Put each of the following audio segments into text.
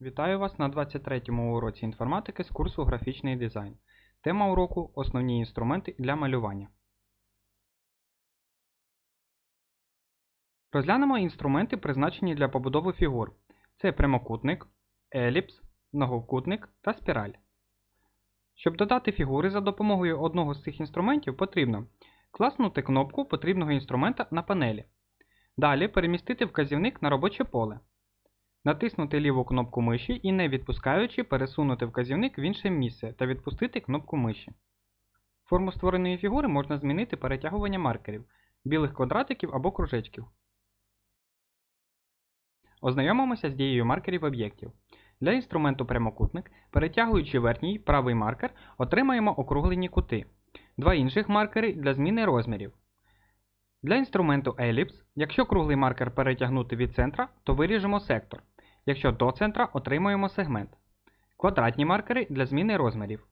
Вітаю вас на 23-му уроці інформатики з курсу Графічний дизайн. Тема уроку Основні інструменти для малювання. Розглянемо інструменти, призначені для побудови фігур. Це прямокутник, еліпс, многокутник та спіраль. Щоб додати фігури за допомогою одного з цих інструментів, потрібно класнути кнопку потрібного інструмента на панелі. Далі перемістити вказівник на робоче поле. Натиснути ліву кнопку миші і не відпускаючи пересунути вказівник в інше місце та відпустити кнопку миші. Форму створеної фігури можна змінити перетягуванням маркерів, білих квадратиків або кружечків. Ознайомимося з дією маркерів об'єктів. Для інструменту прямокутник, перетягуючи верхній правий маркер, отримаємо округлені кути. Два інших маркери для зміни розмірів. Для інструменту еліпс, якщо круглий маркер перетягнути від центра, то виріжемо сектор. Якщо до центра, отримаємо сегмент. Квадратні маркери для зміни розмірів.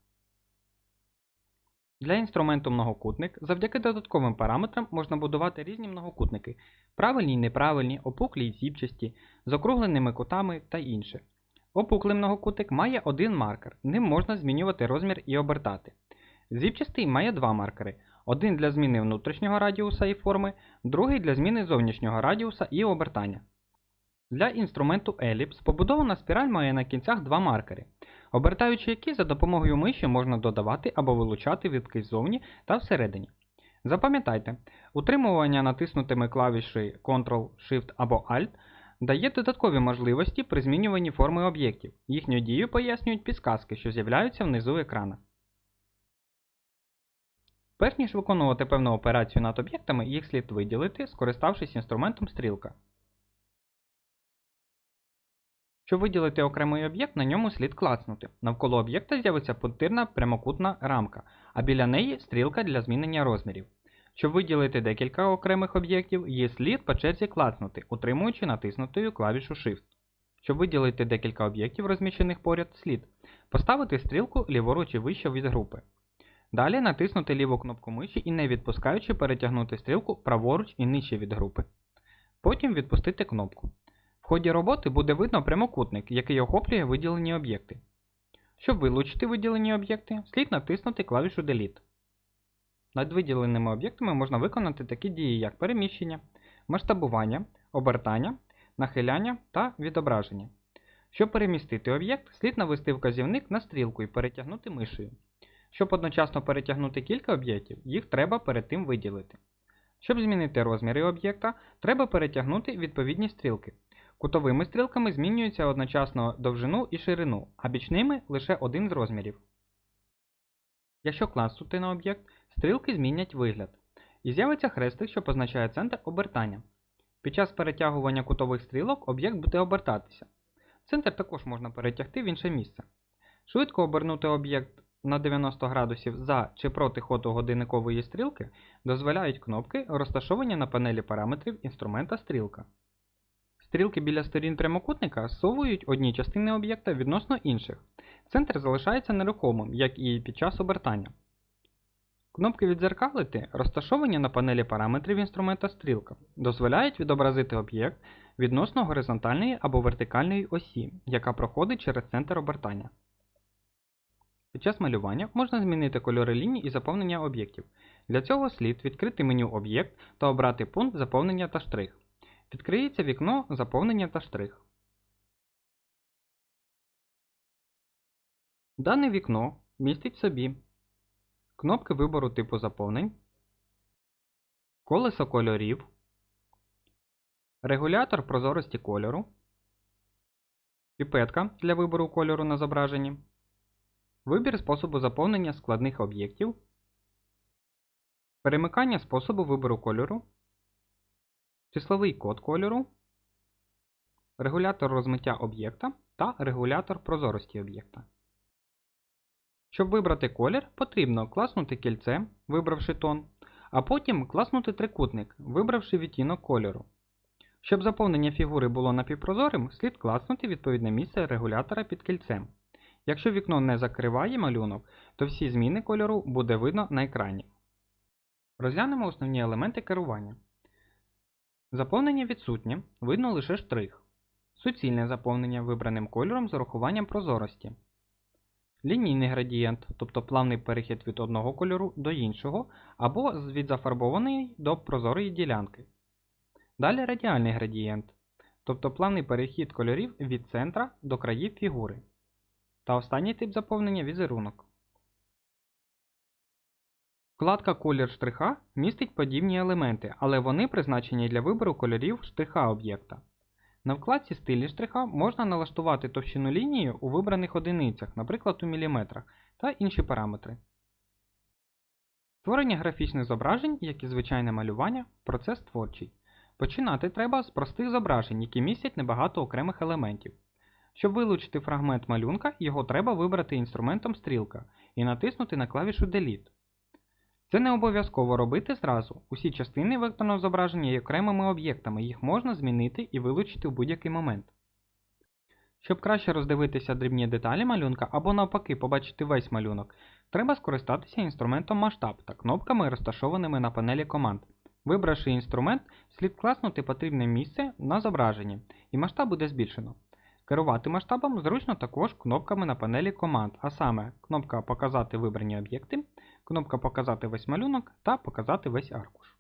Для інструменту многокутник завдяки додатковим параметрам можна будувати різні многокутники правильні й неправильні, опуклі й зіпчасті, з округленими кутами та інше. Опуклий многокутник має один маркер, ним можна змінювати розмір і обертати. Зіпчастий має два маркери. Один для зміни внутрішнього радіуса і форми, другий для зміни зовнішнього радіуса і обертання. Для інструменту еліпс побудована спіраль має на кінцях два маркери, обертаючи які за допомогою миші можна додавати або вилучати відки ззовні та всередині. Запам'ятайте, утримування натиснутими клавіші Ctrl, Shift або Alt дає додаткові можливості при змінюванні форми об'єктів. Їхню дію пояснюють підсказки, що з'являються внизу екрана. Перш ніж виконувати певну операцію над об'єктами, їх слід виділити, скориставшись інструментом стрілка. Щоб виділити окремий об'єкт, на ньому слід клацнути. Навколо об'єкта з'явиться пунктирна прямокутна рамка, а біля неї стрілка для змінення розмірів. Щоб виділити декілька окремих об'єктів, її слід по черзі клацнути, утримуючи натиснутою клавішу Shift. Щоб виділити декілька об'єктів, розміщених поряд, слід поставити стрілку ліворуч і вище від групи. Далі натиснути ліву кнопку миші і не відпускаючи перетягнути стрілку праворуч і нижче від групи. Потім відпустити кнопку. Ході роботи буде видно прямокутник, який охоплює виділені об'єкти. Щоб вилучити виділені об'єкти, слід натиснути клавішу Delete. Над виділеними об'єктами можна виконати такі дії, як переміщення, масштабування, обертання, нахиляння та відображення. Щоб перемістити об'єкт, слід навести вказівник на стрілку і перетягнути мишею. Щоб одночасно перетягнути кілька об'єктів, їх треба перед тим виділити. Щоб змінити розміри об'єкта, треба перетягнути відповідні стрілки. Кутовими стрілками змінюється одночасно довжину і ширину, а бічними лише один з розмірів. Якщо класнути на об'єкт, стрілки змінять вигляд. І з'явиться хрестик, що позначає центр обертання. Під час перетягування кутових стрілок об'єкт буде обертатися. Центр також можна перетягти в інше місце. Швидко обернути об'єкт на 90 градусів за чи проти ходу годинникової стрілки дозволяють кнопки, розташовані на панелі параметрів інструмента стрілка. Стрілки біля сторін прямокутника зсовують одні частини об'єкта відносно інших. Центр залишається нерухомим, як і під час обертання. Кнопки відзеркалити, розташовані на панелі параметрів інструмента стрілка, дозволяють відобразити об'єкт відносно горизонтальної або вертикальної осі, яка проходить через центр обертання. Під час малювання можна змінити кольори ліній і заповнення об'єктів. Для цього слід відкрити меню Об'єкт та обрати пункт Заповнення та штрих. Відкриється вікно Заповнення та штрих. Дане вікно містить в собі кнопки вибору типу заповнень, колесо кольорів, регулятор прозорості кольору, піпетка для вибору кольору на зображенні, вибір способу заповнення складних об'єктів, перемикання способу вибору кольору, числовий код кольору, регулятор розмиття об'єкта та регулятор прозорості об'єкта. Щоб вибрати колір, потрібно класнути кільце, вибравши тон, а потім класнути трикутник, вибравши відтінок кольору. Щоб заповнення фігури було напівпрозорим, слід класнути відповідне місце регулятора під кільцем. Якщо вікно не закриває малюнок, то всі зміни кольору буде видно на екрані. Розглянемо основні елементи керування. Заповнення відсутнє, видно лише штрих. суцільне заповнення вибраним кольором з урахуванням прозорості, лінійний градієнт, тобто плавний перехід від одного кольору до іншого, або від зафарбованої до прозорої ділянки. Далі радіальний градієнт, тобто плавний перехід кольорів від центра до країв фігури. Та останній тип заповнення візерунок. Вкладка Колір штриха містить подібні елементи, але вони призначені для вибору кольорів штриха об'єкта. На вкладці Стилі штриха можна налаштувати товщину лінії у вибраних одиницях, наприклад у міліметрах, та інші параметри. Створення графічних зображень, як і звичайне малювання, процес творчий. Починати треба з простих зображень, які містять небагато окремих елементів. Щоб вилучити фрагмент малюнка, його треба вибрати інструментом стрілка і натиснути на клавішу Delete. Це не обов'язково робити зразу. Усі частини векторного зображення є окремими об'єктами, їх можна змінити і вилучити в будь-який момент. Щоб краще роздивитися дрібні деталі малюнка або навпаки побачити весь малюнок, треба скористатися інструментом масштаб та кнопками, розташованими на панелі команд. Вибравши інструмент, слід класнути потрібне місце на зображенні, і масштаб буде збільшено. Керувати масштабом зручно також кнопками на панелі команд, а саме кнопка Показати вибрані об'єкти, кнопка Показати весь малюнок та Показати весь аркуш.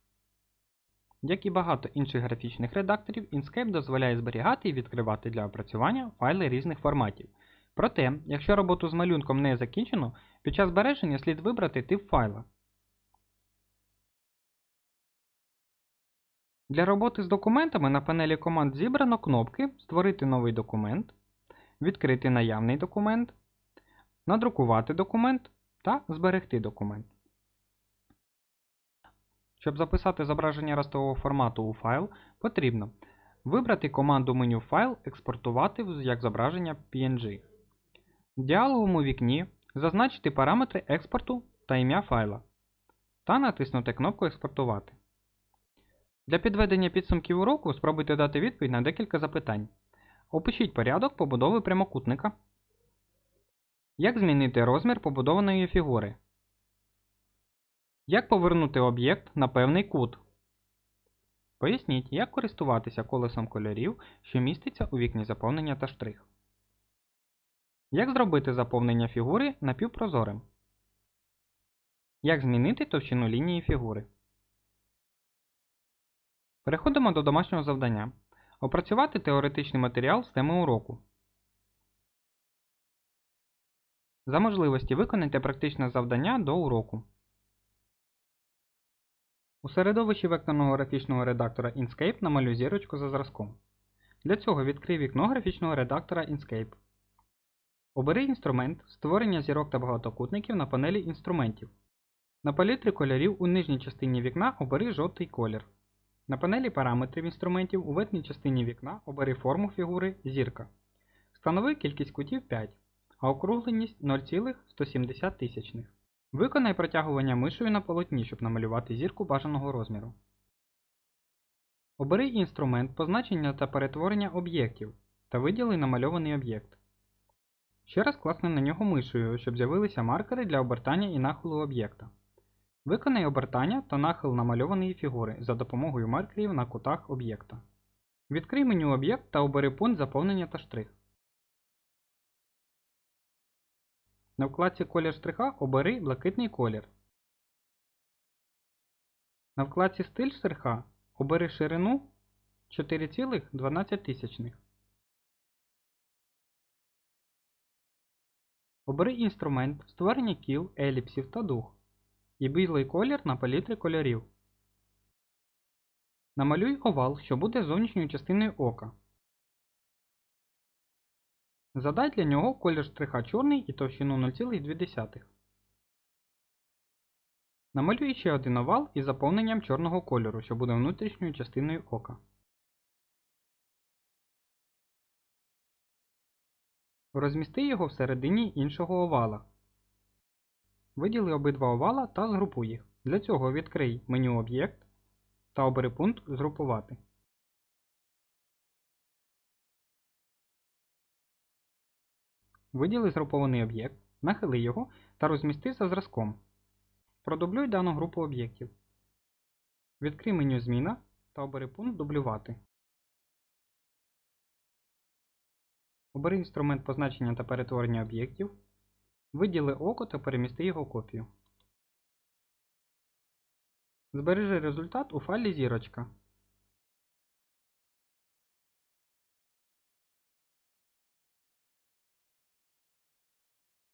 Як і багато інших графічних редакторів, Inkscape дозволяє зберігати і відкривати для опрацювання файли різних форматів. Проте, якщо роботу з малюнком не закінчено, під час збереження слід вибрати тип файла. Для роботи з документами на панелі команд зібрано кнопки Створити новий документ, Відкрити наявний документ, Надрукувати документ та Зберегти документ. Щоб записати зображення ростового формату у файл, потрібно вибрати команду меню Файл Експортувати як зображення PNG. В діалоговому вікні зазначити параметри експорту та ім'я файла та натиснути кнопку Експортувати. Для підведення підсумків уроку спробуйте дати відповідь на декілька запитань. Опишіть порядок побудови прямокутника. Як змінити розмір побудованої фігури? Як повернути об'єкт на певний кут? Поясніть, як користуватися колесом кольорів, що міститься у вікні заповнення та штрих. Як зробити заповнення фігури напівпрозорим? Як змінити товщину лінії фігури? Переходимо до домашнього завдання. Опрацювати теоретичний матеріал з теми уроку. За можливості виконайте практичне завдання до уроку. У середовищі векторного графічного редактора Inkscape намалюй зірочку за зразком. Для цього відкрий вікно графічного редактора Inkscape. Обери інструмент Створення зірок та багатокутників на панелі інструментів. На палітрі кольорів у нижній частині вікна обери жовтий колір. На панелі параметрів інструментів у верхній частині вікна обери форму фігури зірка. Встанови кількість кутів 5, а округленість 0,170 тисячних. Виконай протягування мишею на полотні, щоб намалювати зірку бажаного розміру. Обери інструмент позначення та перетворення об'єктів та виділи намальований об'єкт. Ще раз класни на нього мишею, щоб з'явилися маркери для обертання і нахилу об'єкта. Виконай обертання та нахил намальованої фігури за допомогою маркерів на кутах об'єкта. Відкрий меню об'єкт та обери пункт заповнення та штрих. На вкладці Колір штриха обери блакитний колір. На вкладці Стиль штриха обери ширину 4,12. Обери інструмент створення кіл, еліпсів та дуг і білий колір на палітрі кольорів. Намалюй овал, що буде зовнішньою частиною ока. Задай для нього колір штриха чорний і товщину 0,2. Намалюй ще один овал із заповненням чорного кольору, що буде внутрішньою частиною ока. Розмісти його всередині іншого овала. Виділи обидва овала та згрупуй їх. Для цього відкрий меню Об'єкт та обери пункт Згрупувати. Виділи згрупований об'єкт, нахили його та розмісти за зразком. Продублюй дану групу об'єктів. Відкрий меню Зміна та обери пункт Дублювати. Обери інструмент позначення та перетворення об'єктів. Виділи око та перемісти його копію. Збережи результат у файлі зірочка.